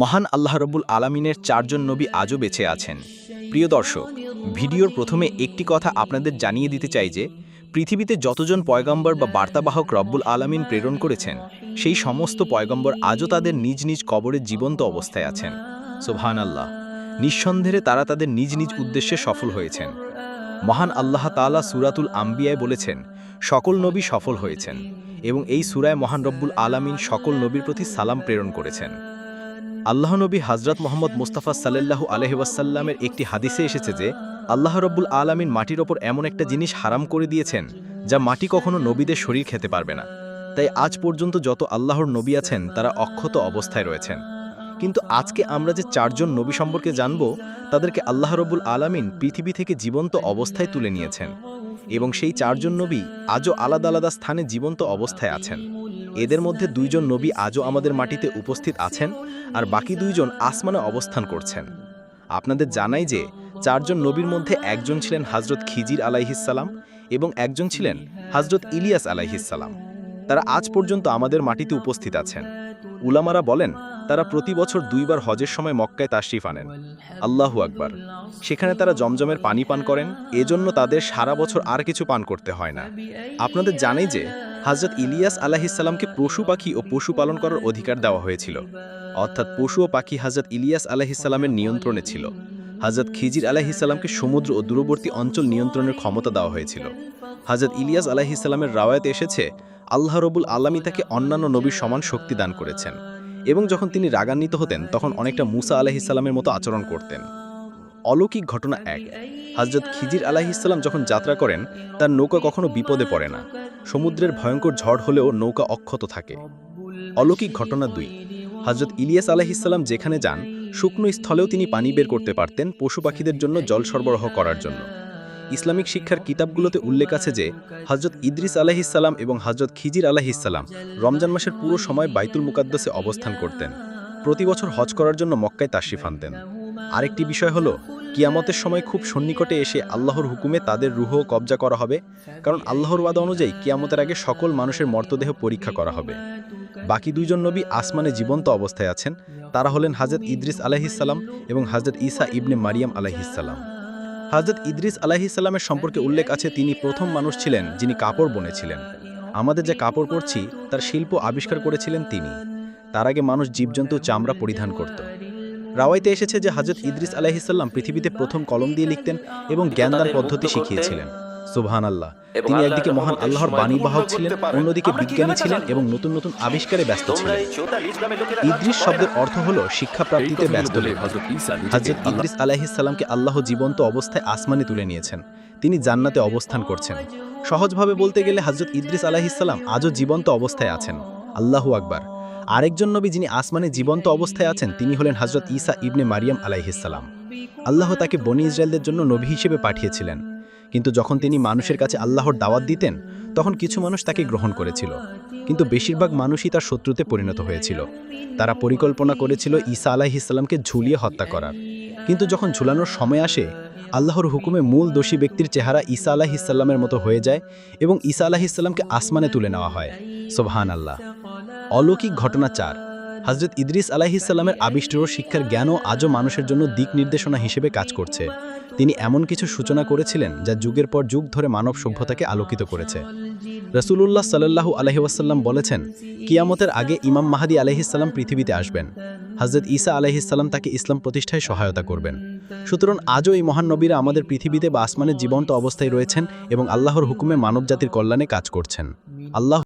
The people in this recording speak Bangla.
মহান আল্লাহ রব্বুল আলামিনের চারজন নবী আজও বেঁচে আছেন। প্রিয় দর্শক, ভিডিওর প্রথমে একটি কথা আপনাদের জানিয়ে দিতে চাই যে, পৃথিবীতে যতজন পয়গম্বর বা বার্তাবাহক রব্বুল আলামিন প্রেরণ করেছেন, সেই সমস্ত পয়গম্বর আজও তাদের নিজ নিজ কবরে জীবন্ত অবস্থায় আছেন। সোভান আল্লাহ নিঃসন্দেহে তারা তাদের নিজ নিজ উদ্দেশ্যে সফল হয়েছেন। মহান আল্লাহ তাআলা সুরাতুল আম্বিয়ায় বলেছেন, সকল নবী সফল হয়েছেন এবং এই সুরায় মহান রব্বুল আলামিন সকল নবীর প্রতি সালাম প্রেরণ করেছেন। আল্লাহ নবী হজরত মোহাম্মদ মুস্তাফা সাল্লাল্লাহু আলহিবাসাল্লামের একটি হাদিসে এসেছে যে, আল্লাহ রব্বুল আলামিন মাটির ওপর এমন একটা জিনিস হারাম করে দিয়েছেন, যা মাটি কখনো নবীদের শরীর খেতে পারবে না। তাই আজ পর্যন্ত যত আল্লাহর নবী আছেন, তারা অক্ষত অবস্থায় রয়েছেন। কিন্তু আজকে আমরা যে চারজন নবী সম্পর্কে জানব, তাদেরকে আল্লাহ রব্বুল আলামিন পৃথিবী থেকে জীবন্ত অবস্থায় তুলে নিয়েছেন। এবং সেই চারজন নবী আজও আলাদা আলাদা স্থানে জীবন্ত অবস্থায় আছেন। এদের মধ্যে দুইজন নবী আজও আমাদের মাটিতে উপস্থিত আছেন আর বাকি দুইজন আসমানে অবস্থান করছেন। আপনাদের জানাই যে চারজন নবীর মধ্যে একজন ছিলেন হজরত খিজির আলাইহিসাল্লাম এবং একজন ছিলেন হজরত ইলিয়াস আলাইহিসাল্লাম তারা আজ পর্যন্ত আমাদের মাটিতে উপস্থিত আছেন। উলামারা বলেন, তারা প্রতি বছর দুইবার হজের সময় মক্কায় তাশরিফ আনেন। আল্লাহু আকবার। সেখানে তারা জমজমের পানি পান করেন, এজন্য তাদের সারা বছর আর কিছু পান করতে হয় না। আপনাদের জানেই যে হজরত ইলিয়াস আলাহিসাল্লামকে পশু পাখি ও পশু পালন করার অধিকার দেওয়া হয়েছিল। অর্থাৎ পশু ও পাখি হজরত ইলিয়াস আলাহিসাল্লামের নিয়ন্ত্রণে ছিল। হজরত খিজির আলাহিসাল্লামকে সমুদ্র ও দূরবর্তী অঞ্চল নিয়ন্ত্রণের ক্ষমতা দেওয়া হয়েছিল। হজরত ইলিয়াস আলাহিসাল্লামের রাওয়ায়তে এসেছে, আল্লাহ রবুল আল্লামী তাকে অন্যান্য নবীর সমান শক্তি দান করেছেন এবং যখন তিনি রাগান্বিত হতেন, তখন অনেকটা মুসা আলাহিসাল্লামের মতো আচরণ করতেন। অলৌকিক ঘটনা এক হজরত খিজির আলাহিসাল্লাম যখন যাত্রা করেন, তার নৌকা কখনো বিপদে পড়ে না। সমুদ্রের ভয়ঙ্কর ঝড় হলেও নৌকা অক্ষত থাকে। অলৌকিক ঘটনা দুই। হজরত ইলিয়াস আলাহিসাল্লাম যেখানে যান, শুকনো স্থলেও তিনি পানি বের করতে পারতেন পশু পাখিদের জন্য জল সরবরাহ করার জন্য। ইসলামিক শিক্ষার কিতাবগুলোতে উল্লেখ আছে যে হজরত ইদ্রিস আলাহিসাল্লাম এবং হজরত খিজির আলাহিসাল্লাম রমজান মাসের পুরো সময় বাইতুল মুকাদ্দাসে অবস্থান করতেন। প্রতি বছর হজ করার জন্য মক্কায় তাশরিফ আনতেন। আরেকটি বিষয় হলো কিয়ামতের সময় খুব সন্নিকটে এসে আল্লাহর হুকুমে তাদের রুহ কবজা করা হবে, কারণ আল্লাহর ওয়াদা অনুযায়ী কিয়ামতের আগে সকল মানুষের মর্তদেহ পরীক্ষা করা হবে। বাকি দুইজন নবী আসমানে জীবন্ত অবস্থায় আছেন, তারা হলেন হাজরত ইদ্রিস আলাহিসাল্লাম এবং হাজরত ঈসা ইবনে মারিয়াম আলাহিসাল্লাম হাজরত ইদ্রিস আলাহিসাল্লামের সম্পর্কে উল্লেখ আছে, তিনি প্রথম মানুষ ছিলেন যিনি কাপড় বনেছিলেন। আমাদের যে কাপড় পরছি, তার শিল্প আবিষ্কার করেছিলেন তিনি। তার আগে মানুষ জীবজন্তু চামড়া পরিধান করত। রাওয়াইতে এসেছে যে হজরত ইদ্রিস আলাহিসাল্লাম পৃথিবীতে প্রথম কলম দিয়ে লিখতেন এবং জ্ঞানদান পদ্ধতি শিখিয়েছিলেন। সুবহান আল্লাহ তিনি একদিকে মহান আল্লাহর বাণীবাহক ছিলেন অন্যদিকে বিজ্ঞানী ছিলেন এবং নতুন নতুন আবিষ্কারে ব্যস্ত ছিলেন। ইদ্রিস শব্দের অর্থ হল শিক্ষা প্রাপ্তিতে ব্যস্ত হজরত ইদ্রিস আলাহিসাল্লামকে আল্লাহ জীবন্ত অবস্থায় আসমানে তুলে নিয়েছেন। তিনি জান্নাতে অবস্থান করছেন। সহজভাবে বলতে গেলে হজরত ইদ্রিস আলাহিসাল্লাম আজও জীবন্ত অবস্থায় আছেন। আল্লাহু আকবার। আরেকজন নবী যিনি আসমানে জীবন্ত অবস্থায় আছেন, তিনি হলেন হজরত ঈসা ইবনে মারিয়াম আলাইহিসাল্লাম আল্লাহ তাকে বনি ইসরায়েলদের জন্য নবী হিসেবে পাঠিয়েছিলেন। কিন্তু যখন তিনি মানুষের কাছে আল্লাহর দাওয়াত দিতেন, তখন কিছু মানুষ তাকে গ্রহণ করেছিল। কিন্তু বেশিরভাগ মানুষই তার শত্রুতে পরিণত হয়েছিল। তারা পরিকল্পনা করেছিল ঈসা আলাহিসাল্লামকে ঝুলিয়ে হত্যা করার। কিন্তু যখন ঝুলানোর সময় আসে, আল্লাহর হুকুমে মূল দোষী ব্যক্তির চেহারা ঈসা আলাহিসাল্লামের মতো হয়ে যায় এবং ঈসা আলাহিসাল্লামকে আসমানে তুলে নেওয়া হয়। সোবহান আল্লাহ অলৌকিক ঘটনা চার। হজরত ইদ্রিস আলাহিসাল্লামের আবিষ্ট শিক্ষার জ্ঞানও আজও মানুষের জন্য দিক নির্দেশনা হিসেবে কাজ করছে। তিনি এমন কিছু সূচনা করেছিলেন যা যুগের পর যুগ ধরে মানব সভ্যতাকে আলোকিত করেছে। রসুলুল্লাহ সাল্লাহু আলহিউসাল্লাম বলেছেন, কিয়ামতের আগে ইমাম মাহাদি আলহিসাল্লাম পৃথিবীতে আসবেন। হজরত ঈসা আলহিসাল্লাম তাকে ইসলাম প্রতিষ্ঠায় সহায়তা করবেন। সুতরাং আজও এই মহান নবীরা আমাদের পৃথিবীতে বা আসমানের জীবন্ত অবস্থায় রয়েছেন এবং আল্লাহর হুকুমে মানবজাতির কল্যাণে কাজ করছেন। আল্লাহ